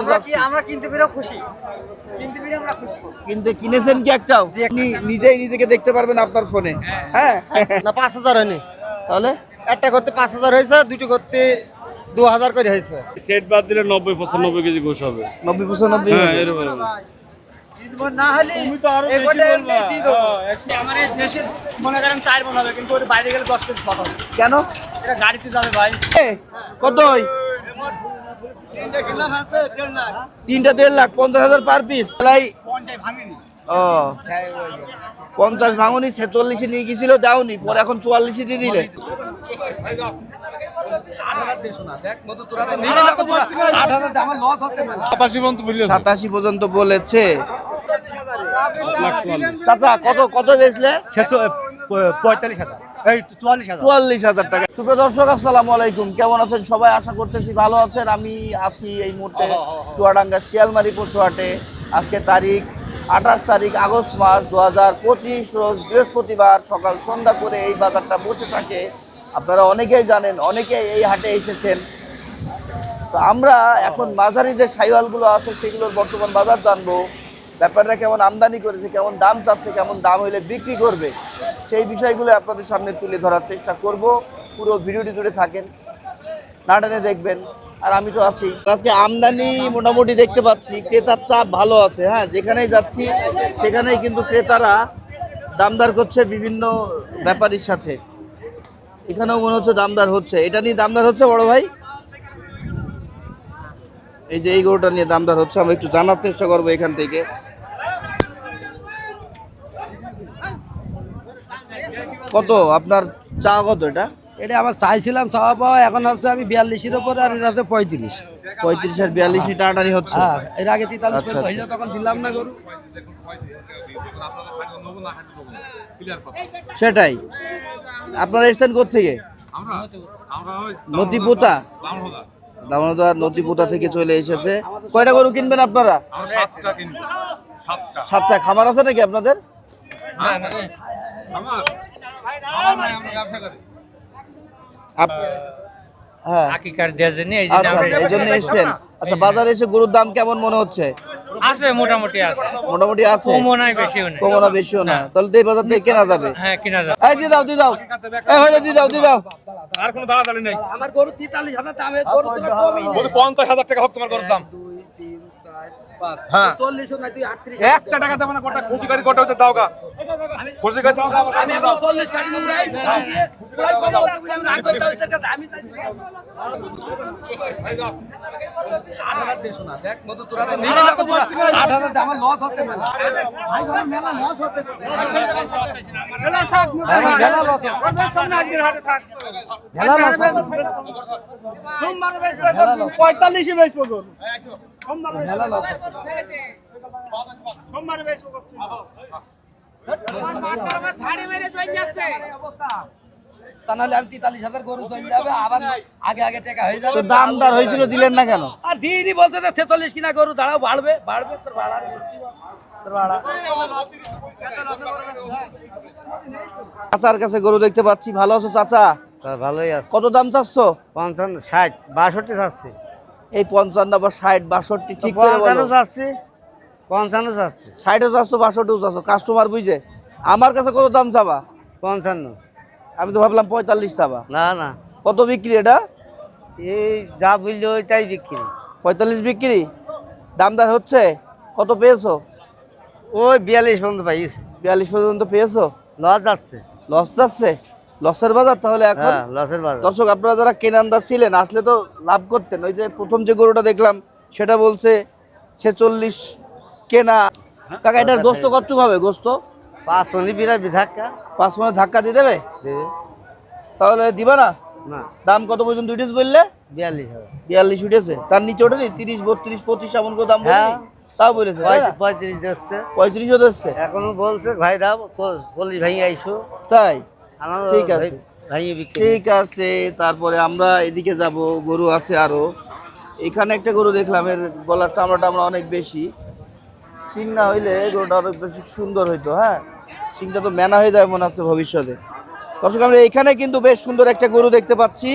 আমরা আমরা কিনতে পেরেও খুশি। কিনতে পেরে আমরা খুশি। কিন্তু কিনেছেন কি একটাও? আপনি নিজেই নিজেকে দেখতে পারবেন আপনার ফোনে। হ্যাঁ। না পাঁচ হাজার হয়নি। তাহলে? একটা করতে পাঁচ হাজার হয়েছে দুটো করতে দু হাজার করে হয়েছে। সেট বাদ দিলে নব্বই পঁচানব্বই কেজি হবে। নব্বই পঁচানব্বই হ্যাঁ এরকম। না হলে তুমি তো আরও বেশি এগোটা বলবা। এমনি দিয়ে দেবো। হ্যাঁ, আমার এই দেশে মনে করেন চার মন হবে কিন্তু ওর বাইরে গেলে দশ কেজি হবে। কেন? এটা গাড়িতে যাবে ভাই। এ, কত? তিনটে দেড় লাখ। তিনটা দেড় লাখ পঞ্চাশ হাজার পার পিস সেলাই ও পঞ্চাশ ভাঙনি ছেচল্লিশে নিয়ে গেছিল দাওনি পরে এখন চুয়াল্লিশে দিয়ে দিলে। সাতাশি পর্যন্ত বলেছে। চাচা কত কত বেচলে? পঁয়তাল্লিশ হাজার। চুয়াল্লিশ হাজার। টাকা। সুপ্রিয় দর্শক আসসালামু আলাইকুম। কেমন আছেন? সবাই আশা করতেছি ভালো আছেন। আমি আছি এই মুহূর্তে চুয়াডাঙ্গা শিয়ালমারি পশুহাটে। আজকে তারিখ আঠাশ তারিখ আগস্ট মাস দু হাজার পঁচিশ রোজ বৃহস্পতিবার সকাল সন্ধ্যা করে এই বাজারটা বসে থাকে। আপনারা অনেকেই জানেন অনেকেই এই হাটে এসেছেন। তো আমরা এখন মাঝারি যে সাইওয়ালগুলো আছে সেগুলোর বর্তমান বাজার জানব। ব্যাপারটা কেমন আমদানি করেছে, কেমন দাম চাচ্ছে, কেমন দাম হইলে বিক্রি করবে, সেই বিষয়গুলো আপনাদের সামনে তুলে ধরার চেষ্টা করব। পুরো ভিডিওটি জুড়ে থাকেন নাটানে দেখবেন, আর আমি তো আছি। আজকে আমদানি মোটামুটি দেখতে পাচ্ছি, ক্রেতার চাপ ভালো আছে হ্যাঁ যেখানেই যাচ্ছি, সেখানেই কিন্তু ক্রেতারা দামদার করছে বিভিন্ন ব্যাপারীর সাথে। এখানেও মনে হচ্ছে দামদার হচ্ছে। এটা নিয়ে দামদার হচ্ছে বড় ভাই? এই যে এই গরুটা নিয়ে দামদার হচ্ছে, আমরা একটু জানার চেষ্টা করব এখান থেকে। কত? আপনার চা কত এটা? এটা আমার চাইছিলাম চাওয়া পাওয়া এখন আছে আমি বিয়াল্লিশের ওপরে আর এটা আছে পঁয়ত্রিশ। পঁয়ত্রিশ আর বিয়াল্লিশ টানাটানি হচ্ছে? হ্যাঁ এর আগে তেতাল্লিশ আচ্ছা, পর্যন্ত আচ্ছা। হইল তখন দিলাম না গরু। সেটাই। আপনারা এসছেন থেকে আমরা আমরা ওই নদীপোতা? দামোদর নদীপোতা থেকে চলে এসেছে। কয়টা গরু কিনবেন আপনারা? সাতটা। খামার আছে নাকি আপনাদের? হ্যাঁ। আকিকার দেওয়ার জন্য এই আচ্ছা আচ্ছা এই জন্য এসছেন। আচ্ছা বাজারে এসে গরুর দাম কেমন মনে হচ্ছে? আছে মোটামুটি আছে। মোটামুটি আছে? কমও নাই বেশিও নাই। কমো না বেশিও না। তাহলে এই বাজার থেকে কেনা যাবে। হ্যাঁ কিনা যাবে। এই দিয়ে দাও দিয়ে দাও। এই হলে দিয়ে দাও দিয়ে দাও। আর কোনো দাঁড়াদাঁড়ি নেই। আমার গরু তেতাল্লিশ হাজার দামে গরু তো কমই টাকা হোক তোমার গরুর দাম। হ্যাঁ। একটা টাকা দেবো না কটা খুশি করি হচ্ছে দাও গা। খুশি করে দাও গা আমি চল্লিশ কাটি। পঁয়তাল্লিশে। তা নাহলে আমি তেতাল্লিশ হাজার গরু চলে যাবে আবার আগে আগে টাকা হয়ে যাবে। দাম দর হয়েছিল দিলেন না কেন? আর দিদি বলছে যে ছেচল্লিশ কিনা গরু দাঁড়াও বাড়বে বাড়বে তোর বাড়া চাচার কাছে গরু দেখতে পাচ্ছি ভালো আছো চাচা? ভালোই আছে। কত দাম চাচ্ছ? পঞ্চান্ন ষাট বাষট্টি চাচ্ছি। এই পঞ্চান্ন বা ষাট বাষট্টি ঠিক করে বলো। পঞ্চান্ন চাচ্ছি ষাটও চাচ্ছ বাষট্টিও চাচ্ছ কাস্টমার বুঝে? আমার কাছে কত দাম চাবা? পঞ্চান্ন। আমি তো ভাবলাম পঁয়তাল্লিশ চাবা। না না। কত বিক্রি এটা? এই যা বুঝলো ওইটাই বিক্রি। পঁয়তাল্লিশ বিক্রি? দামদার হচ্ছে? কত পেয়েছ? ওই বিয়াল্লিশ পর্যন্ত পাইছি। বিয়াল্লিশ পর্যন্ত পেয়েছ? লস যাচ্ছে। লস যাচ্ছে? লসের বাজার তাহলে এখন? হ্যাঁ লসের বাজার। দর্শক আপনারা যারা কেনান্দার ছিলেন আসলে তো লাভ করতেন। ওই যে প্রথম যে গরুটা দেখলাম সেটা বলছে ছেচল্লিশ কেনা। কাকা এটার গোস্ত কতটুক হবে গোস্ত? পাঁচ মনি বিরাট বিধাক্কা পাঁচ মিনিট ধাক্কা দিয়ে দেবে? তাহলে দিবা না? দাম কত পর্যন্ত উঠেছে বললে? বিয়াল্লিশ বিয়াল্লিশ উঠেছে। তার নিচে ওঠেনি? তিরিশ বত্রিশ পঁচিশ এমন করে দাম বলেনি? হ্যাঁ। তাও বলেছে পঁয়ত্রিশ- যাচ্ছে পঁয়ত্রিশও দিচ্ছে। এখনও বলছে ভাইরা চ- চল্লিশ ভাঙিয়ে আইসো। তাই? ঠিক আছে। ঠিক আছে তারপরে আমরা এদিকে যাব গরু আছে আরও। এখানে একটা গরু দেখলাম এর গলার চামড়াটা আমরা অনেক বেশি। সিং না হইলে গরুটা অনেক বেশি সুন্দর হইতো হ্যাঁ? সিংটা তো মেনা হয়ে যাবে মনে হচ্ছে ভবিষ্যতে। দর্শক আমরা এখানে কিন্তু বেশ সুন্দর একটা গরু দেখতে পাচ্ছি।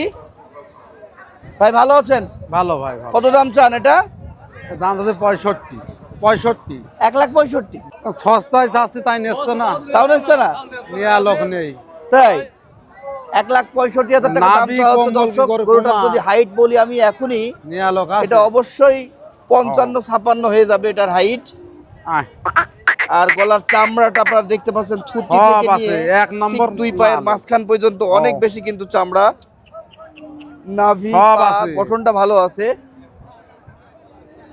ভাই ভালো আছেন? ভালো ভাই কত দাম চান এটা? দাম আছে পঁয়ষট্টি। পঁয়ষট্টি। এক লাখ পঁয়ষট্টি। সস্তায় চাচ্ছি তাই নিচ্ছে না। তাও নিচ্ছে না? নেওয়া লোক নেই। তাই? এক লাখ পঁয়ষট্টি হাজার টাকা দাম হচ্ছে দর্শক গরুটার যদি হাইট বলি আমি এখনই এটা অবশ্যই পঞ্চান্ন ছাপান্ন হয়ে যাবে এটার হাইট আর গলার চামড়াটা আপনারা দেখতে পাচ্ছেন থুতনি থেকে নিয়ে এক নম্বর দুই পায়ের মাঝখান পর্যন্ত অনেক বেশি কিন্তু চামড়া। নাভি গঠনটা ভালো আছে।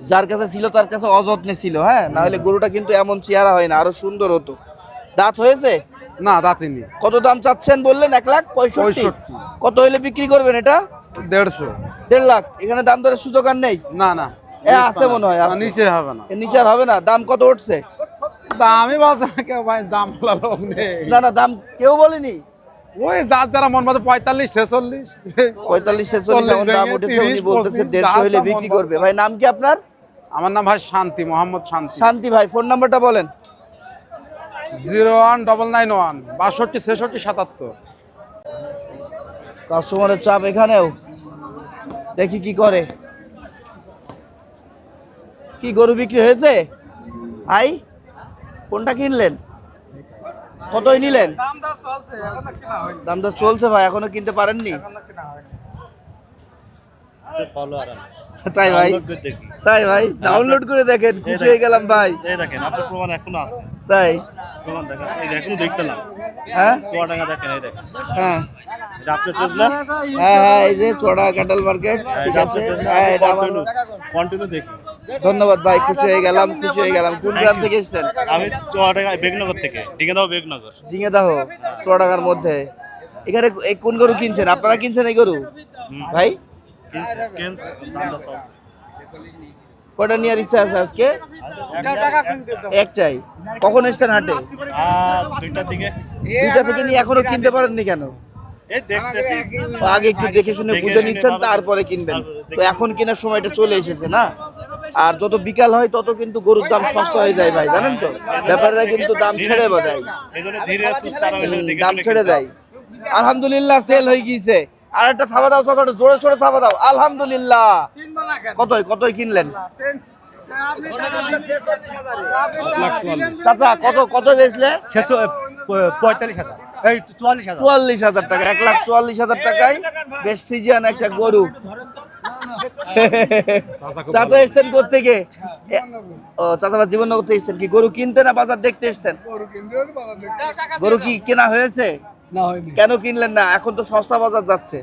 যার কাছে ছিল তার কাছে অযত্নে ছিল হ্যাঁ? না হলে গরুটা কিন্তু এমন চেহারা হয় না আরও সুন্দর হতো। দাঁত হয়েছে? না দাঁতিনি কত দাম চাচ্ছেন বললেন? এক লাখ পঁয়ষট্টি? কত হইলে বিক্রি করবেন এটা? দেড়শো। দেড় লাখ। এখানে দাম দরের সুযোগ আর নেই? না না। এ, আছে মনে হয়, নিচে হবে না। নিচে আর হবে না? দাম কত উঠছে? দামই কেউ ভাই দাম বলা লোক নেই। না না দাম কেউ বলেনি? ওই যার যারা মন মতো পঁয়তাল্লিশ ছেচল্লিশ। পঁয়তাল্লিশ ছেচল্লিশ এমন দাম উঠেছে উনি বলতেছে 25, দেড়শো দাম বিক্রি করবে। ভাই নাম কি আপনার? আমার নাম ভাই শান্তি মোহাম্মদ শান্তি। শান্তি ভাই ফোন নাম্বারটা বলেন। Zero one double nine one বাষট্টি ছেষট্টি সাতাত্তর। কাস্টমারের চাপ এখানেও? দেখি কি করে। কি গরু বিক্রি হয়েছে? আই কোনটা কিনলেন? কতই নিলেন? দাম দর চলছে ভাই এখনও কিনতে পারেননি? তাই ভাই। তাই ভাই ডাউনলোড করে দেখেন খুশি হয়ে গেলাম ভাই। এই দেখেন আপনার প্রমাণ এখনও আছে। তাই। প্রমাণ দেখেন এই এখনও দেখছিলাম হ্যাঁ? চুয়াডাঙ্গা দেখেন এই দেখেন। হ্যাঁ। এটা আপনার পেজ না? হ্যাঁ হ্যাঁ এই যে মার্কেট ঠিক আছে? হ্যাঁ এটা আমার কন্টিনিউ দেখি ধন্যবাদ ভাই খুশি হয়ে গেলাম খুশি হয়ে গেলাম। কোন গ্রাম থেকে এসেছেন? আমি চুয়াডাঙ্গা বেগনগর থেকে ডিঙে দাও বেগনগর ডিঙে দাহ মধ্যে। এখানে কোন গরু কিনছেন? আপনারা কিনছেন এই গরু? ভাই? নেওয়ার ইচ্ছা আছে আজকে? একটাই। কখন এসছেন হাটে? দুইটা থেকে দুইটা থেকে নিয়ে এখনও কিনতে পারেননি কেন? আগে একটু দেখে শুনে বুঝে নিচ্ছেন তারপরে কিনবেন। তো এখন কেনার সময়টা চলে এসেছে না? আর যত বিকাল হয় তত কিন্তু গরুর দাম সস্তা হয়ে যায় ভাই জানেন তো? ব্যাপারীরা কিন্তু দাম ছেড়ে দেয় দাম ছেড়ে দেয়। আলহামদুলিল্লাহ সেল হয়ে গিয়েছে। আর একটা থাবা দাও সকালে জোরে জোরে থাবা দাও। আলহামদুলিল্লাহ। কতই কতই কিনলেন? চাচা কত কত বেচলে? পঁয়তাল্লিশ হাজার। এই চুয়াল্লিশ হাজার। চুয়াল্লিশ হাজার টাকা এক লাখ চুয়াল্লিশ হাজার টাকায় বেশ ফ্রিজিয়ান একটা গরু। চাচা এসছেন থেকে ও চাচা আবার জীবননগর থেকে এসছেন কি? গরু কিনতে না বাজার দেখতে এসছেন? গরু কি কেনা হয়েছে? না হয়নি। কেন কিনলেন না? এখন তো সস্তা বাজার যাচ্ছে।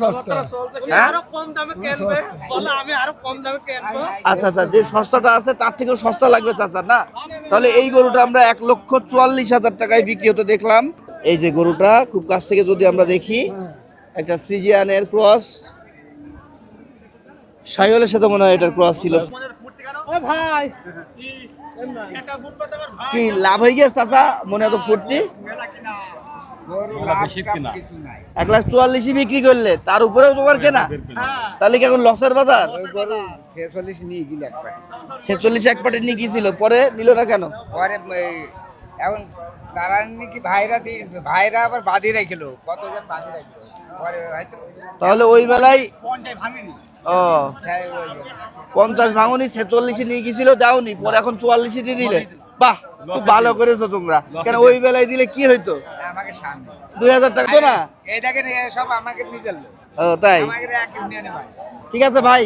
সস্তা। হ্যাঁ? আরও কম দামে কিনবে। বলো আমি আরও কম দামে কিনবো। আচ্ছা আচ্ছা যে সস্তাটা আছে তার থেকেও সস্তা লাগবে চাচা না? তাহলে এই গরুটা আমরা এক লক্ষ চুয়াল্লিশ হাজার টাকায় বিক্রি হতে দেখলাম। এই যে গরুটা খুব কাছ থেকে যদি আমরা দেখি একটা ফ্রিজিয়ানের ক্রস। সাথে মনে হয় এটার ক্রস ছিল। কি লাভ হয়ে গেছে চাচা? মনে ফুটটি এক লাখ চুয়াল্লিশই বিক্রি করলে তার উপরেও তোমার কেনা? তাহলে কি এখন লসের বাজার? ছেচল্লিশ নিয়ে গেলে একবার ছেচল্লিশ এক পাটে নিয়ে গিয়েছিল পরে নিল না কেন? পরে এখন তারা নাকি ভাইরা দিয়ে ভাইরা আবার বাঁধি রাখল কতজন বাঁধি রাখল? তাহলে ওই বেলায় ও। পঞ্চাশ ভাঙনি ছেচল্লিশে নিয়ে গেছিল দাওনি পরে এখন চুয়াল্লিশে দিয়ে দিলে। বাহ! খুব ভালো করেছ তোমরা। কেন ওই বেলায় দিলে কি হইতো? আমাকে সামনে। দুই হাজার টাকা তো না? এই দেখেন সব আমাকে নিজের ও তাই? ঠিক আছে ভাই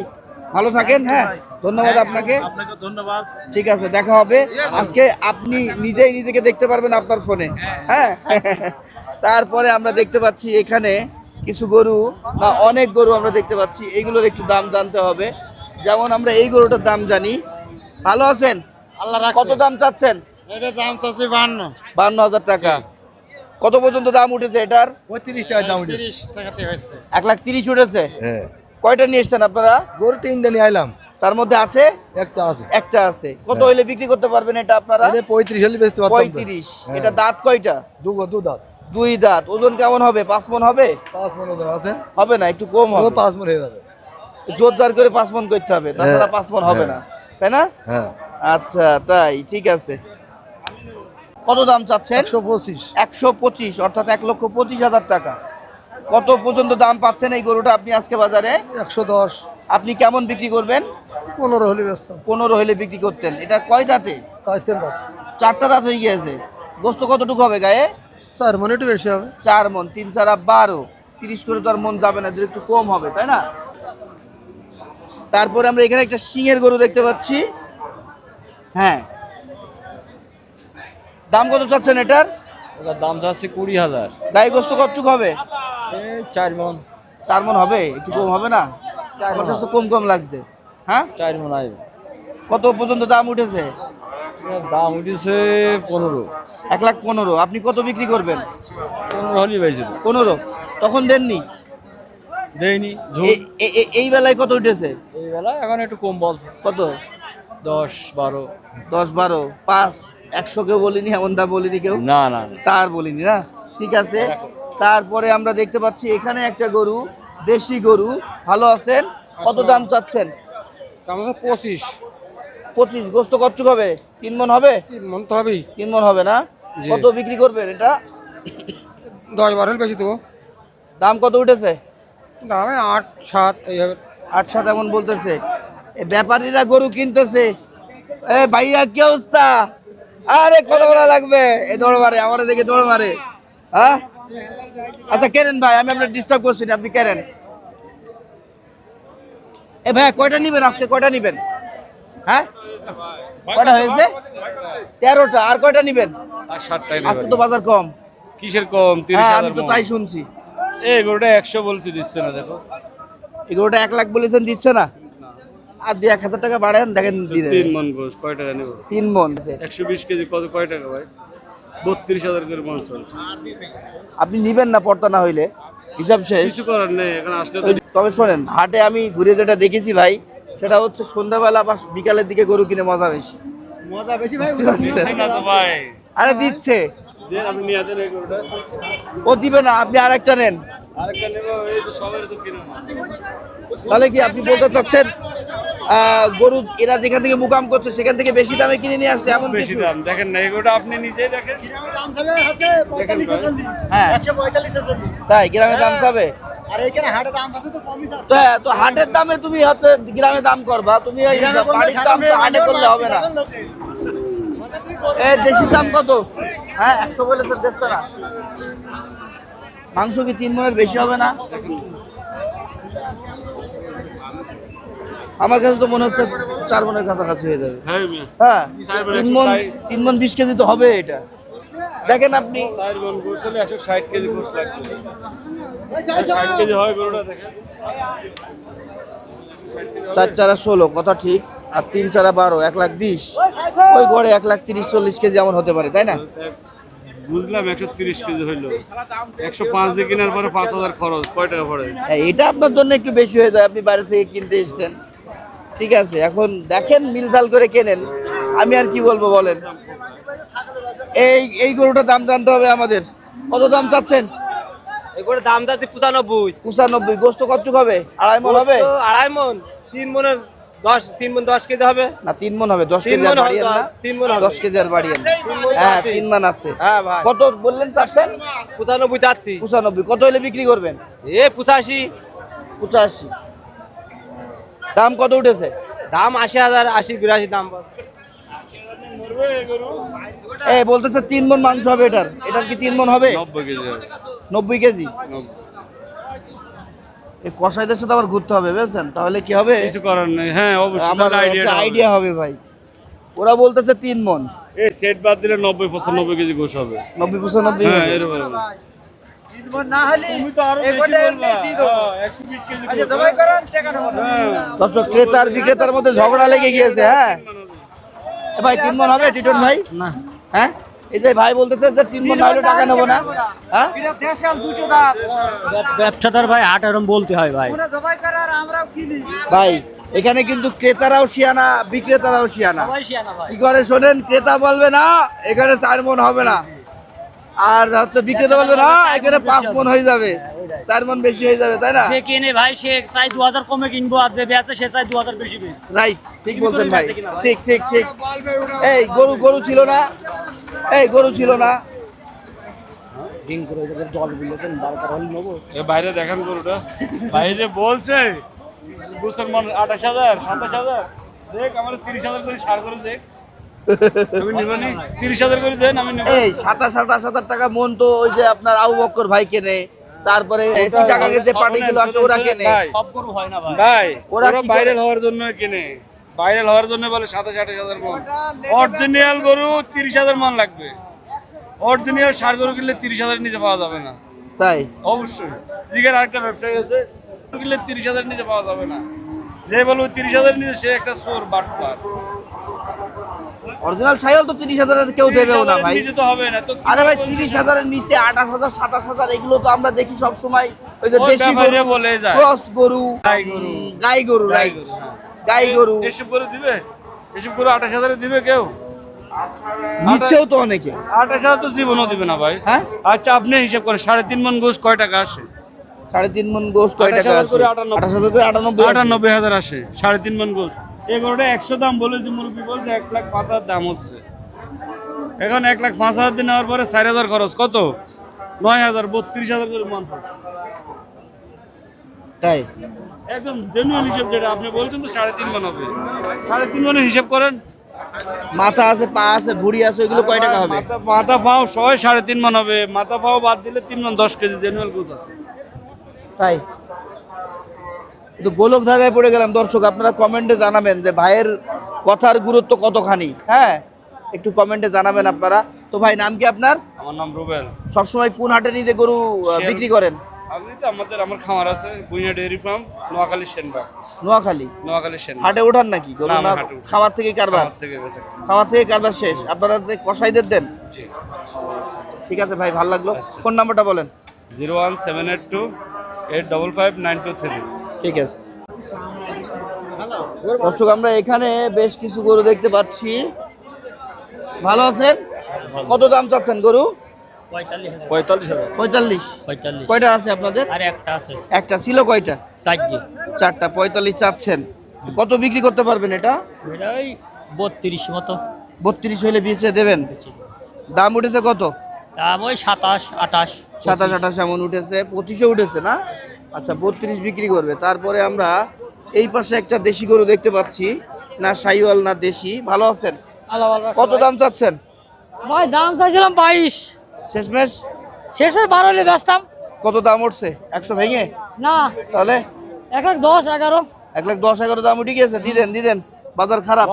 ভালো থাকেন হ্যাঁ? ধন্যবাদ আপনাকে। আপনাকে ধন্যবাদ। ঠিক আছে দেখা হবে। আজকে আপনি নিজেই নিজেকে দেখতে পারবেন আপনার ফোনে। হ্যাঁ? তারপরে আমরা দেখতে পাচ্ছি এখানে কিছু গরু বা অনেক গরু আমরা দেখতে পাচ্ছি। এইগুলোর একটু দাম জানতে হবে। যেমন আমরা এই গরুটার দাম জানি। ভালো আছেন? আল্লাহ কত দাম চাচ্ছেন? এটা দাম চাচ্ছে বান্ন। বান্ন হাজার টাকা। কত পর্যন্ত দাম উঠেছে এটার? পঁয়ত্রিশ টাকা দাম উঠেছে। তিরিশ টাকাতে হয়েছে। এক লাখ তিরিশ উঠেছে? কয়টা নিয়ে এসছেন আপনারা? গরু তিনটে নিয়ে আইলাম। তার মধ্যে আছে? একটা আছে। একটা আছে। কত হইলে বিক্রি করতে পারবেন এটা আপনারা? এটা পঁয়ত্রিশ হলে বেচতে পারতাম। তো। পঁয়ত্রিশ। হ্যাঁ। এটা দাঁত কয়টা? দু দু দাঁত। দুই দাঁত। ওজন কেমন হবে? পাঁচ মন হবে? পাঁচ মন ওদের আছে। হবে না একটু কম হবে। পাঁচ মন হয়ে যাবে। জোর জার করে পাঁচ মন করতে হবে। তাছাড়া পাঁচ মন হবে না। তাই না? হ্যাঁ। আচ্ছা তাই। ঠিক আছে। কত দাম চাচ্ছেন? একশো পঁচিশ। একশো পঁচিশ অর্থাৎ এক লক্ষ পঁচিশ হাজার টাকা। কত পর্যন্ত দাম পাচ্ছেন এই গরুটা আপনি আজকে বাজারে? একশো দশ। আপনি কেমন বিক্রি করবেন? পনেরো হলে ব্যস্ত। পনেরো হলে বিক্রি করতেন। এটা কয় দাঁতে? রাত চারটা দাঁত হয়ে গিয়েছে। গোস্ত কতটুকু হবে গায়ে? চার মনে একটু বেশি হবে। চার মন তিন চারা বারো। তিরিশ করে তো আর মন যাবে না একটু কম হবে তাই না? তারপরে আমরা এখানে একটা সিংয়ের গরু দেখতে পাচ্ছি। হ্যাঁ দাম কত চাচ্ছেন এটার? ওটার দাম চাচ্ছি কুড়ি হাজার। গায়ে গোস্ত কতটুকু হবে? এই চার মন। চার মন হবে? একটু কম হবে না? আমার কাছে কম কম লাগছে। হ্যাঁ? চার মন আসবে কত পর্যন্ত দাম উঠেছে? দাম উঠেছে পনেরো। এক লাখ পনেরো। আপনি কত বিক্রি করবেন? পনেরো হলেই পাইছিল পনেরো। তখন দেননি? দেয়নি এই বেলায় কত উঠেছে? এই বেলায় এখন একটু কম বলছে। কত? দশ বারো। দশ বারো পাঁচ একশো কেউ বলিনি এমন দাম বলিনি কেউ? না না তার বলিনি না? ঠিক আছে। তারপরে আমরা দেখতে পাচ্ছি এখানে একটা গরু দেশি গরু। ভালো আছেন? কত দাম চাচ্ছেন? পঁচিশ। পঁচিশ গোস্ত কচ্ছুক হবে? তিন মন হবে? তিন মন তো হবেই। তিন মন হবে না। কত বিক্রি করবেন এটা? দশ বারো বেশি তো দাম কত উঠেছে? দামে আট সাত এইভাবে। আট সাত এমন বলতেছে। ব্যাপারীরা গরু কিনতেছে। এ ভাইয়া কি অবস্থা? আরে কত বড় লাগবে। এ দৌড় মারে আমার দেখে দৌড় মারে হ্যাঁ? আচ্ছা কেনেন ভাই? আমি আপনার ডিস্টার্ব করছি না আপনি কেনেন? এ ভাই কয়টা নিবেন আজকে? কয়টা নিবেন? হ্যাঁ? কয়টা হয়েছে? তেরোটা। আর কয়টা নিবেন? আজকে তো বাজার কম। কিসের কম? হ্যাঁ আমি তো তাই শুনছি। এই গরুটা একশো বলছি দিচ্ছে না দেখো। এই গরুটা এক লাখ বলেছেন দিচ্ছে না? আর দিয়ে এক হাজার টাকা বাড়ান দেখেন দিয়ে তিন মন গোস কয় টাকা নেব? তিন মন একশো বিশ কেজি কত কয় টাকা ভাই? বত্রিশ হাজার করে মন চলছে। আপনি নিবেন না পড়তা না হইলে হিসাব শেষ। কিছু করার নেই এখন আসলে তবে শোনেন হাটে আমি ঘুরে যেটা দেখেছি ভাই সেটা হচ্ছে সন্ধ্যাবেলা বা বিকালের দিকে গরু কিনে মজা বেশি। মজা বেশি ভাই আরে দিচ্ছে। দেন আপনি নিয়ে দেন এই গরুটা। ও দিবে না আপনি আরেকটা নেন। তাহলে কি আপনি বলতে চাচ্ছেন গরু এরা যেখান থেকে মুকাম করছে সেখান থেকে বেশি দামে কিনে নিয়ে আসছে এমন বেশি দাম দেখেন না গরুটা আপনি নিজেই দেখেন। হ্যাঁ। তাই গ্রামে দাম চাবে? আর দাম তো কমই আছে তো হ্যাঁ, তো হাটের দামে তুমি হচ্ছে গ্রামে দাম করবা তুমি বাড়ির দাম তো হাটে করলে হবে না। এ দেশির দাম কত? হ্যাঁ একশো বলেছে দেখছে না। মাংস কি তিন মনের বেশি হবে না? আমার কাছে তো মনে হচ্ছে চার মনের কাছাকাছি হয়ে যাবে। হ্যাঁ হ্যাঁ তিন মন তিন মন বিশ কেজি তো হবে এটা। দেখেন আপনি। একশো ষাট কেজি কেজি হয় চার চারা ষোলো কথা ঠিক। আর তিন চারা বারো এক লাখ বিশ। ওই গড়ে এক লাখ তিরিশ চল্লিশ কেজি এমন হতে পারে তাই না? বুঝলাম একশো তিরিশ কেজি হইল। একশো পাঁচ দিয়ে কেনার পরে পাঁচ হাজার খরচ কয় টাকা পড়ে? হ্যাঁ, এটা আপনার জন্য একটু বেশি হয়ে যায় আপনি বাইরে থেকে কিনতে এসছেন। ঠিক আছে এখন দেখেন মিলঝাল করে কেনেন। আমি আর কি বলব বলেন। এই এই গরুটার দাম জানতে হবে আমাদের। কত দাম চাচ্ছেন? দাম যাচ্ছে পঁচানব্বই। পঁচানব্বই গোস্ত কতটুক হবে? আড়াই মন হবে? তো আড়াই মন তিন মনের দশ তিন মন দশ কেজি হবে? না তিন মন হবে দশ কেজি আর মণ না। তিন হবে। দশ কেজি আর বাড়িয়েন মণ হ্যাঁ তিন মান আছে। হ্যাঁ ভাই। কত বললেন চাচ্ছেন? পঁচানব্বই যাচ্ছি পঁচানব্বই। কত হলে বিক্রি করবেন? এ পঁচাশি। পঁচাশি। দাম কত উঠেছে? দাম আশি হাজার আশি বিরাশি দাম এ বলতেছে তিন মন মাংস হবে এটার। এটার কি তিন মন হবে? নব্বই কেজি নব্বই কেজি। এই কষাইদের সাথে আবার ঘুরতে হবে বুঝছেন? তাহলে কি হবে? কিছু করার নেই। হ্যাঁ অবশ্যই আমার একটা আইডিয়া হবে। ভাই। ওরা বলতেছে তিন মন। এই সেট বাদ দিলে নব্বই পঁচানব্বই কেজি গোস হবে। নব্বই পঁচানব্বই? হ্যাঁ। এরকম হবে। না হলে তুমি তো আরও বেশি বলবা। এমনি দিয়ে দেবো। একশো বিশ কেজি জবাই করেন টাকা নেব না। হ্যাঁ। দর্শক ক্রেতা আর বিক্রেতার মধ্যে ঝগড়া লেগে গিয়েছে হ্যাঁ। এ ভাই তিন মন হবে টিটন ভাই? না। হ্যাঁ? এই যে ভাই বলতেছে যে তিন মন টাকা নেব না। হ্যাঁ? ব্যবসাদার ভাই হাট এরম বলতে হয় ভাই। ওরা জবাই করে আর আমরাও কিনি। ভাই এখানে কিন্তু ক্রেতারাও শিয়ানা বিক্রেতারাও শিয়ানা। কি করে শোনেন ক্রেতা বলবে না এখানে চার মন হবে না। আর হচ্ছে বিক্রেতা বলবে না এখানে পাঁচ মন হয়ে যাবে। চার মন বেশি হয়ে যাবে তাই না? যে কেনে ভাই সে চাই দু হাজার কমে কিনবো আর যে বেচে সে চাই দু হাজার বেশি রাইট ঠিক বলছেন ভাই। ঠিক ঠিক ঠিক। এই গরু গরু ছিল না। এই গরু ছিল না। দিন করে ওদের জল বিলেছেন বারোটা হল নেব। এ বাইরে দেখান গরুটা। যে বলছে বুঝছেন মন আঠাশ হাজার সাতাশ হাজার। দেখ আমার তিরিশ হাজার করে সার করে দেখ। তিরিশ হাজার করে দেন আমি নেব। এই সাতাশ আঠাশ হাজার টাকা মন তো ওই যে আপনার আবু বক্কর ভাই কেনে তারপরে চিটাগাঙে যে পার্টিগুলো আছে ওরা কেনে? সব গরু হয় না ভাই। ভাই ওরা ভাইরাল হওয়ার জন্য কিনে। ভাইরাল হওয়ার জন্য বলে সাতাশ আঠাশ হাজার মন অরিজিনাল গরু তিরিশ হাজার মান লাগবে। অরিজিনাল সার গরু কিনলে তিরিশ হাজার নিচে পাওয়া যাবে না। তাই? অবশ্যই। দিঘার আরেকটা ব্যবসায়ী আছে কিনলে তিরিশ হাজার নিচে পাওয়া যাবে না। যে বলব তিরিশ হাজার নিচে সে একটা চোর বাটপার। অরিজিনাল সাইকেল তো তিরিশ হাজারের কেউ দেবেও না ভাই। নিচে তো হবে না তো আরে ভাই তিরিশ হাজারের নিচে আঠাশ হাজার সাতাশ হাজার এগুলো তো আমরা দেখি সব সময়। ওই যে দেশি গরু। ক্রস গরু গাই গরু। গাই গরু গাই রাইট গরু, হ্যাঁ। গাই গরু। এসব করে দিবে? এসব করে আঠাশ হাজারে দিবে কেউ? নিচেও তো অনেকে। আঠাশ হাজার তো জীবনও দিবে না ভাই। হ্যাঁ? আচ্ছা আপনি হিসাব করেন সাড়ে তিন মন গোস কয় টাকা আসে? সাড়ে তিন মন গোস কয় টাকা আটানব্বই। আঠাশ হাজার করে আটানব্বই আটানব্বই হাজার আসে সাড়ে তিন মন গোস এই গরুটা একশো দাম বলেছে মুরব্বী বলছে এক লাখ পাঁচ হাজার দাম হচ্ছে। এখন এক লাখ পাঁচ হাজার দিন নেওয়ার পরে চার হাজার খরচ কত? নয় হাজার বত্রিশ হাজার করে মন পড়ছে তাই? একদম জেনুইন হিসেব যেটা আপনি বলছেন তো সাড়ে তিন মন হবে। সাড়ে তিন মনের হিসেব করেন। মাথা আছে পা আছে ভুড়ি আছে ওইগুলো কয় টাকা হবে? মাথা মাথা পাও সবাই সাড়ে তিন মন হবে। মাথা পাও বাদ দিলে তিন মন দশ কেজি জেনুয়াল গোছ আছে। তাই? কিন্তু গোলক ধাঁধায় পড়ে গেলাম। দর্শক আপনারা কমেন্টে জানাবেন যে ভাইয়ের কথার গুরুত্ব কতখানি। হ্যাঁ একটু কমেন্টে জানাবেন আপনারা। তো ভাই নাম কি আপনার? আমার নাম রুবেল। সবসময় কোন হাটে নিজে গরু বিক্রি করেন? আপনি তো আমাদের আমার খামার আছে বুইয়া ডেয়ারি ফার্ম নোয়াখালী সেনবাগ। নোয়াখালী? নোয়াখালী সেনবাগ। হাটে ওঠান নাকি? গরু না। খামার থেকে কারবার? খামার থেকে কারবার শেষ। আপনারা যে কসাইদের দেন? ঠিক আছে ভাই ভালো লাগল। ফোন নাম্বারটা বলেন। Zero one seven eight two eight double five nine two three. ঠিক আছে। দর্শক আমরা এখানে বেশ কিছু গরু দেখতে পাচ্ছি। ভালো আছেন? কত দাম চাচ্ছেন গরু? পঁয়তাল্লিশ কয়টা আছে আপনাদের? একটা ছিল কয়টা? চারটে। চারটা পঁয়তাল্লিশ চাচ্ছেন। কত বিক্রি করতে পারবেন এটা? এটা ওই বত্রিশ মতো। বত্রিশ হইলে বেচে দেবেন। দাম উঠেছে কত? দাম ওই সাতাশ আঠাশ সাতাশ আঠাশ এমন উঠেছে। পঁচিশে উঠেছে না? আচ্ছা বত্রিশ বিক্রি করবে। তারপরে আমরা এই পাশে একটা দেশি গরু দেখতে পাচ্ছি। না সাইওয়াল না দেশি। ভালো আছেন? কত দাম চাচ্ছেন? ভাই দাম চাইছিলাম বাইশ। শেষমেশ? শেষ পর বারো হলে বেচতাম। কত দাম উঠছে? একশো ভেঙে? না। তাহলে? এক লাখ দশ এগারো। এক লাখ দশ এগারো দাম উঠে গেছে দিদেন দিদেন। বাজার খারাপ।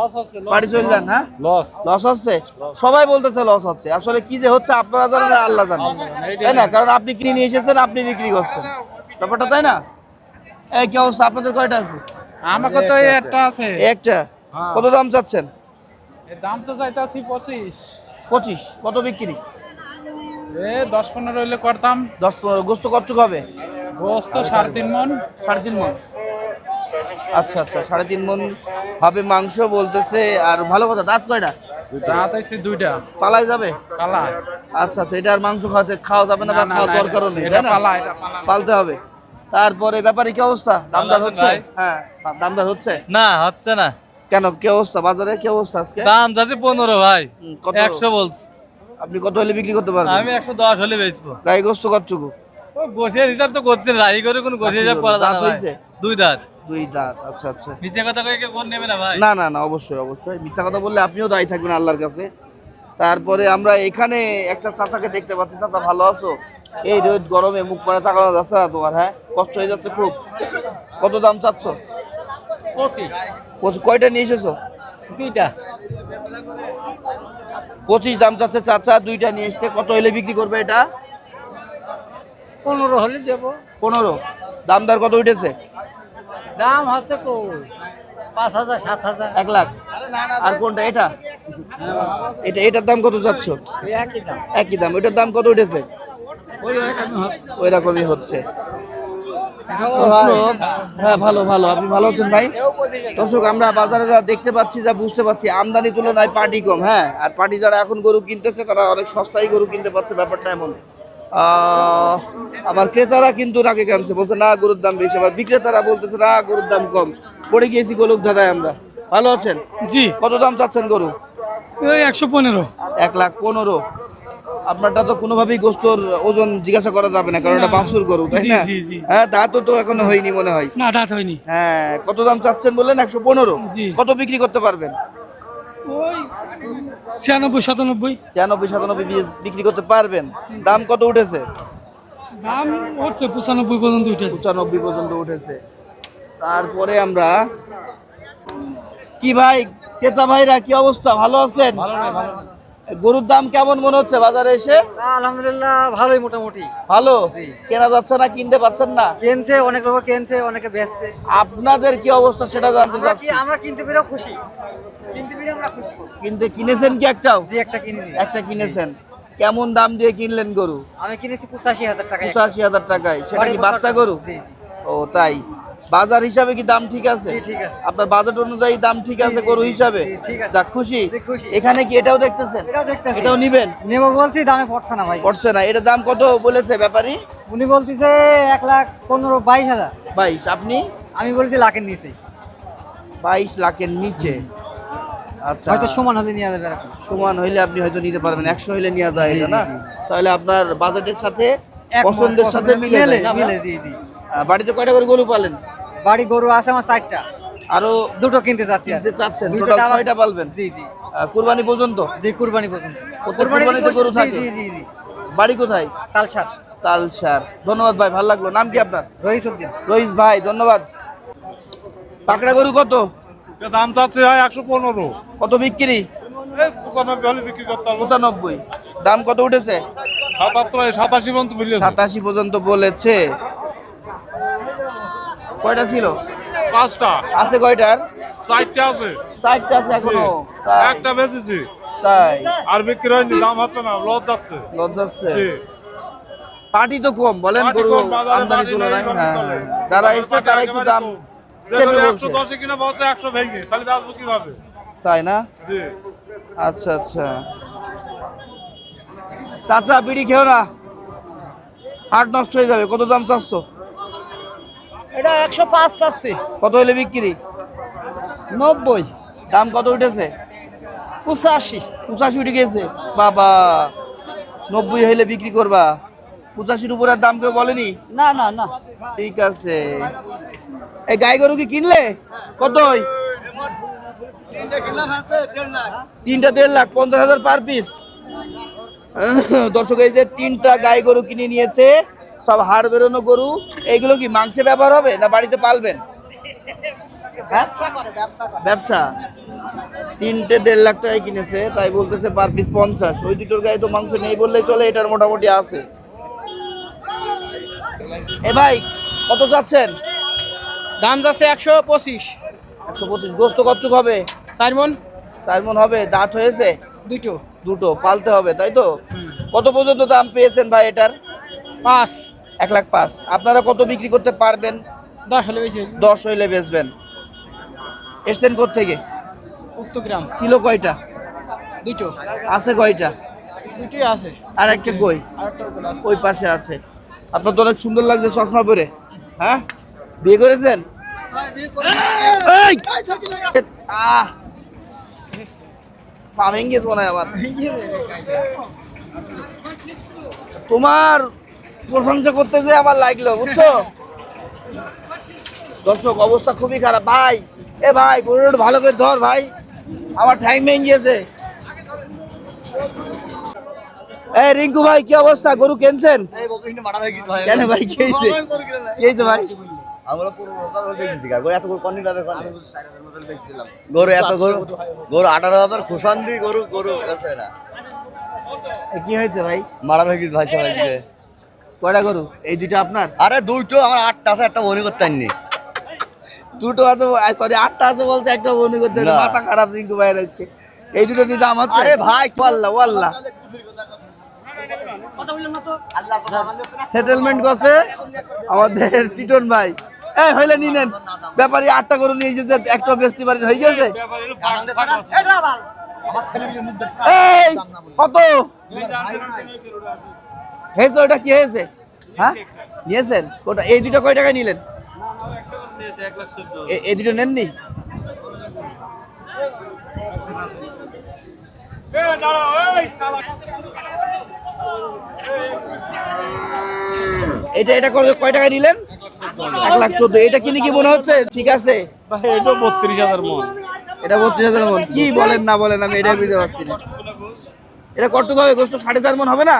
বাড়ি চলে যান হ্যাঁ? লস লস হচ্ছে? সবাই বলতেছে লস হচ্ছে। আসলে কি যে হচ্ছে আপনারা জানেন আল্লাহ জানেন তাই না? কারণ আপনি কিনে নিয়ে এসেছেন আপনি বিক্রি করছেন। ব্যাপারটা তাই না? এই কি অবস্থা? আপনাদের কয়টা আছে? আমাকে তো এই একটা আছে। একটা। কত দাম চাচ্ছেন? এর দাম তো চাইতাছি পঁচিশ। পঁচিশ। কত বিক্রি? এ দশ পনেরো হইলে করতাম। দশ পনেরো। গোস্ত কতটুক হবে? গোস্ত সাড়ে তিন মন। সাড়ে তিন মন। আচ্ছা আচ্ছা। সাড়ে তিন মন হবে মাংস বলতেছে। আর ভালো কথা দাঁত কয়টা? দাঁত আছে দুইটা। পালাই যাবে? পালা আচ্ছা আচ্ছা। এটা আর মাংস খাওয়াতে খাওয়া যাবে না বা খাওয়া দরকারও নেই তাই না? পালা, এটা পালা। পালতে হবে। তারপরে ব্যাপারে কি অবস্থা? দামদার হচ্ছে? হ্যাঁ দামদার হচ্ছে? না হচ্ছে না। কেন কি অবস্থা? বাজারে কি অবস্থা আজকে? দাম যাচ্ছে পনেরো ভাই। একশো বলছি। আপনি কত হলে বিক্রি করতে পারবেন? আমি একশো দশ হলে বেচবো। গাই গোস্ত কতটুকু? ও গোসের হিসাব তো করছেন রাই করে কোনো গোসের হিসাব করা দাঁত হয়েছে? দুই দাঁত। দুই দাঁত আচ্ছা আচ্ছা। নিচে কথা কয়ে কেউ কোন নেবে না ভাই। না না না অবশ্যই অবশ্যই। মিথ্যা কথা বললে আপনিও দায়ী থাকবেন আল্লাহর কাছে। তারপরে আমরা এখানে একটা চাচাকে দেখতে পাচ্ছি। চাচা ভালো আছো? এই রোদ গরমে মুখ মানে তাকানো যাচ্ছে না তোমার হ্যাঁ? কষ্ট হয়ে যাচ্ছে খুব। কত দাম চাচ্ছ? পঁচিশ। কয়টা নিয়ে এসেছ? দুইটা। পঁচিশ দাম চাচ্ছে চাচা দুইটা নিয়ে এসছে। কত হলে বিক্রি করবে এটা? পনেরো হলে দেবো। পনেরো। দাম দর কত উঠেছে? দাম হচ্ছে পাঁচ হাজার সাত হাজার। এক লাখ। আর কোনটা? এটা? এটা এটার দাম কত চাচ্ছ? একই দাম। একই দাম। এটার দাম কত উঠেছে? ওই রকমই হচ্ছে হ্যাঁ ভালো ভালো। আপনি ভালো আছেন ভাই? দর্শক আমরা বাজারে যা দেখতে পাচ্ছি যা বুঝতে পারছি আমদানি তুলনায় পার্টি কম হ্যাঁ? আর পার্টি যারা এখন গরু কিনতেছে তারা অনেক সস্তায় গরু কিনতে পারছে ব্যাপারটা এমন। আহ, আবার ক্রেতারা কিন্তু রাগে কানছে বলছে না গরুর দাম বেশি। আবার বিক্রেতারা বলতেছে না গরুর দাম কম। পড়ে গিয়েছি গোলক দাদায় আমরা। ভালো আছেন? জি। কত দাম চাচ্ছেন গরু? একশো পনেরো। এক লাখ পনেরো। আপনারটা তো কোনোভাবেই গোস্তর ওজন জিজ্ঞাসা করা যাবে না কারণ এটা বাছুর গরু তাই না। হ্যাঁ তা তো তো এখনও হয়নি মনে হয়। না দাঁত হয়নি। হ্যাঁ কত দাম চাচ্ছেন বললেন? একশো পনেরো। কত বিক্রি করতে পারবেন? ছিয়ানব্বই সাতানব্বই। ছিয়ানব্বই সাতানব্বই বিক্রি করতে পারবেন। দাম কত উঠেছে? দাম হচ্ছে পঁচানব্বই পর্যন্ত উঠেছে। পঁচানব্বই পর্যন্ত উঠেছে। তারপরে আমরা কি ভাই ক্রেতা ভাইরা কি অবস্থা? ভালো আছেন? গরুর দাম কেমন মনে হচ্ছে বাজারে এসে? আলহামদুলিল্লাহ ভালোই মোটামুটি। ভালো? কেনা যাচ্ছে না কিনতে পাচ্ছেন না? কেনছে অনেক লোক কেনছে অনেকে বেচছে। আপনাদের কি অবস্থা সেটা জানতে চাচ্ছি। আমরা কিনতে পেরেও খুশি। কিনতে পেরে আমরা খুশি। কিনতে কিনেছেন কি একটাও? যে একটা কিনেছি। একটা কিনেছেন। কেমন দাম দিয়ে কিনলেন গরু? আমি কিনেছি পঁচাশি হাজার টাকা পঁচাশি হাজার টাকায়। সেটা কি বাচ্চা। গরু? জি, জি। ও তাই। বাজার হিসাবে কি দাম ঠিক আছে। আপনার বাজেট অনুযায়ী দাম ঠিক আছে গরু হিসাবে। যাক খুশি। এখানে কি এটাও দেখতেছেন? এটাও নিবেন? নেব বলছি দামে পড়ছে না ভাই। পড়ছে না। এটার দাম কত বলেছে ব্যাপারী? উনি বলতেছে এক লাখ পনেরো বাইশ হাজার। বাইশ। আপনি? আমি বলছি লাখের নিচে। বাইশ লাখের নিচে। আচ্ছা। হয়তো সমান হলে নিয়ে যাবে সমান হইলে আপনি হয়তো নিতে পারবেন। একশো হইলে নেওয়া যায় জি, এটা জি, না? জি, জি। তাহলে আপনার বাজেটের সাথে এক পছন্দের সাথে মিলে মিলে যায় না, মিলে ভাই? জি। জি বাড়িতে কয়টা করে গরু পালেন? বাড়ি গরু আছে আমার চারটা। আরও দুটো কিনতে চাচ্ছি। কিনতে চাচ্ছেন? দুটো ছয়টা পালবেন জি জি। কুরবানি পর্যন্ত? জি কুরবানি পর্যন্ত। কুরবানিতে গরু থাকে? জি জি জি। বাড়ি কোথায়? তালসার। তালসার। ধন্যবাদ ভাই ভালো লাগল। নাম কি আপনার? রহিসুদ্দিন রইস ভাই ধন্যবাদ। পাকড়া গরু কত? দাম চাচ্ছে হয় একশো পনেরো। কত বিক্রি? পঁচানব্বই হলে বিক্রি করতে পারব। পঁচানব্বই। দাম কত উঠেছে? সাতাত্তর সাতাশি পর্যন্ত সাতাশি পর্যন্ত বলেছে। কয়টা ছিল? পাঁচটা। আছে কয়টার? চারটা আছে। চারটা আছে এখনও? একটা বেচেছি। তাই। আর বিক্রি হয়নি দাম হচ্ছে না লস যাচ্ছে। লজ্জাচ্ছে জি। পার্টি তো কম বলেন গরু আমদানি তুলনায়। হ্যাঁ যারা এসছে তারা একটু দাম একশো দশে কিনা বলছে একশো ভেঙে তাহলে বেচবো কীভাবে? তাই না? জি। আচ্ছা আচ্ছা। চাচা বিড়ি খেও না। হাট নষ্ট হয়ে যাবে কত দাম চাচ্ছ? এটা একশো পাঁচ চাচ্ছি কত হইলে বিক্রি? নব্বই। দাম কত উঠেছে? পঁচাশি। পঁচাশি উঠে গেছে। বাবা নব্বই হইলে বিক্রি করবা। পঁচাশির উপরে আর দাম কেউ বলেনি? না না না। ঠিক আছে। এই গাই গরু কি কিনলে? কত তিনটা দেড় লাখ পঞ্চাশ হাজার পার পিস। দর্শক এই যে তিনটা গাই গরু কিনে নিয়েছে। সব হাড় বেরোনো গরু এইগুলো কি মাংসে ব্যবহার হবে না বাড়িতে পালবেন? হ্যাঁ? ব্যবসা তিনটে দেড় লাখ টাকায় কিনেছে তাই বলতেছে পার পিস পঞ্চাশ। ওই দুটোর গায়ে তো মাংস নেই বললেই চলে এটার মোটামুটি আছে। এ ভাই কত যাচ্ছেন দাম যাচ্ছে একশো পঁচিশ। একশো পঁচিশ। গোস্ত কচ্ছুক হবে? চার মন চার মন হবে দাঁত হয়েছে? দুটো। দুটো পালতে হবে তাই তো? কত পর্যন্ত দাম পেয়েছেন ভাই এটার? পাঁচ। এক লাখ পাঁচ। আপনারা কত বিক্রি করতে পারবেন? দশ হলে বেশি দশ হইলে বেচবেন। এসছেন থেকে উত্তগ্রাম ছিল কয়টা? দুটো। আছে কয়টা? দুটোই আছে। আর একটা কই? ওই পাশে আছে। আপনার তো অনেক সুন্দর লাগছে চশমা পরে। হ্যাঁ? বিয়ে করেছেন? এই! আহ! পা গেছে মনে হয় আমার তোমার প্রশংসা করতে যে আমার লাগল বুঝছ? দর্শক অবস্থা খুবই খারাপ। ভাই এ ভাই গরুটা ভালো করে ধর ভাই। আমার ঠ্যাং ভেঙে গিয়েছে। এই রিঙ্কু ভাই কি অবস্থা? গরু কেনছেন? কেন ভাই। কি হয়েছে? ভাই? গরু এত গরু গরু আঠারো হাজার খুশান দি গরু গরু আছে না এ, কি হয়েছে ভাই? মারা হয়ে গেছে ভাই সবাই কয়টা গরু? এই দুইটা আপনার? আরে দুইটো আমার আটটা আছে একটা মনে করতে পারিনি দুটো আছে সরি আটটা আছে বলছে একটা মনে করতে। মাথা খারাপ রিঙ্কু ভাইয়ের আজকে। এই দুটো দিতে আমার আরে ভাই ওয়াল্লাহ ওয়াল্লাহ। সেটেলমেন্ট করছে আমাদের চিটন ভাই। এই হইলে নিনেন ব্যাপারী আটটা গরু নিয়ে এসেছে একটা বেচতে পারেন হয়ে গেছে। এই কত? হয়েছে ওটা কি হয়েছে? হ্যাঁ? নিয়েছেন? ওটা এই দুটো কয় টাকায় নিলেন? এই দুটো নেননি? এটা এটা কয় টাকা নিলেন? এক লাখ চোদ্দ। এটা কিনে কি মনে হচ্ছে? ঠিক আছে। এটা বত্রিশ হাজার মন। এটা বত্রিশ হাজার মন। কি বলেন না বলেন আমি এটা বুঝতে পারছি না। এটা কত হবে গোস্ত সাড়ে চার মন হবে না?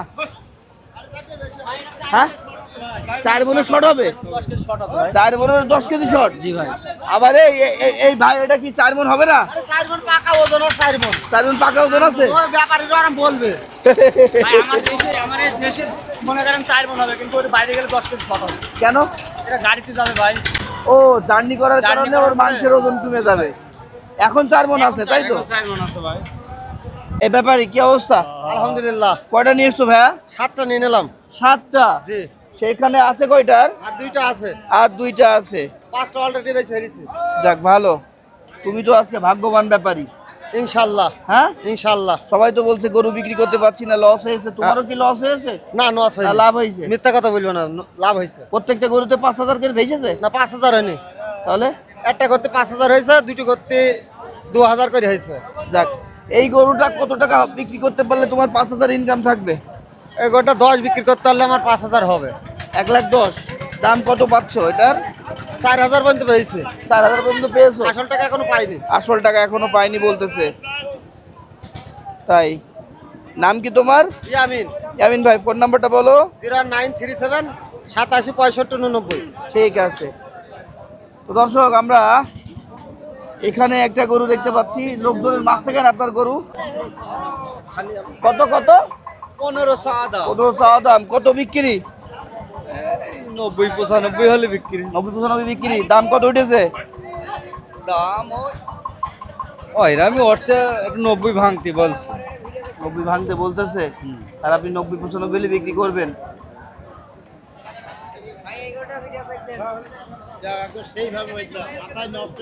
হ্যাঁ? চার মনের শর্ট হবে? চার মনের দশ কেজি শর্ট জি ভাই। আবার এই ভাই এটা কি চার মন হবে না? চার মন পাকা ওজন আর চার মন চার মন পাকা ওজন আছে? ব্যাপারীরা আরাম বলবে। ভাই আমার দেশে আমার দেশে মনে করেন চার মন হবে কিন্তু ওর বাইরে গেলে দশ কেজি শর্ট হবে। কেন? এটা গাড়িতে যাবে ভাই। ও জার্নি করার কারণে ওর মাংসের ওজন কমে যাবে। এখন চার মন আছে তাই তো? এখন চার মন আছে ভাই। এই ব্যাপারে কি অবস্থা? আলহামদুলিল্লাহ। কয়টা নিয়ে এসছো ভাইয়া? সাতটা নিয়ে নিলাম। সাতটা? জি। সেখানে আছে কয়টার? আর দুইটা আছে। আর দুইটা আছে। পাঁচটা অলরেডি বেশি হয়েছে যাক ভালো। তুমি তো আজকে ভাগ্যবান ব্যাপারী। ইনশাল্লাহ। হ্যাঁ? ইনশাল্লাহ। সবাই তো বলছে গরু বিক্রি করতে পারছি না লস হয়েছে। তোমারও কি লস হয়েছে? না নস না লাভ হয়েছে? মিথ্যা কথা বলব না লাভ হয়েছে। প্রত্যেকটা গরুতে পাঁচ হাজার করে ভেসেছে? না পাঁচ হাজার হয়নি। তাহলে? একটা করতে পাঁচ হাজার হয়েছে দুটো করতে দু হাজার করে হয়েছে। যাক এই গরুটা কত টাকা বিক্রি করতে পারলে তোমার পাঁচ হাজার ইনকাম থাকবে? এই গোটা দশ বিক্রি করতে পারলে আমার পাঁচ হাজার হবে। এক লাখ দশ। দাম কত পাচ্ছ এটার? চার হাজার পর্যন্ত পেয়েছে। চার হাজার পর্যন্ত পেয়েছ? আসল টাকা এখনও পাইনি। আসল টাকা এখনও পাইনি বলতেছে। তাই। নাম কি তোমার? ইয়ামিন। ইয়ামিন ভাই ফোন নাম্বারটা বলো। জিরো নাইন থ্রি সেভেন সাতাশি পঁয়ষট্টি উননব্বই। ঠিক আছে। তো দর্শক আমরা এখানে একটা গরু দেখতে পাচ্ছি। লোকজনের মাছ মাঝখানে আপনার গরু। কত কত? পনেরো সাদা। পনেরো চাওয়া দাম কত বিক্রি? নব্বই পঁচানব্বই হলে বিক্রি। নব্বই পঁচানব্বই বিক্রি। দাম কত উঠেছে? দাম ওই আমি ওরছে নব্বই ভাঙতি বলছে। নব্বই ভাঙতে বলতেছে। আর আপনি নব্বই পঁচানব্বই হলে বিক্রি করবেন। সেইভাবে মাথায় নষ্ট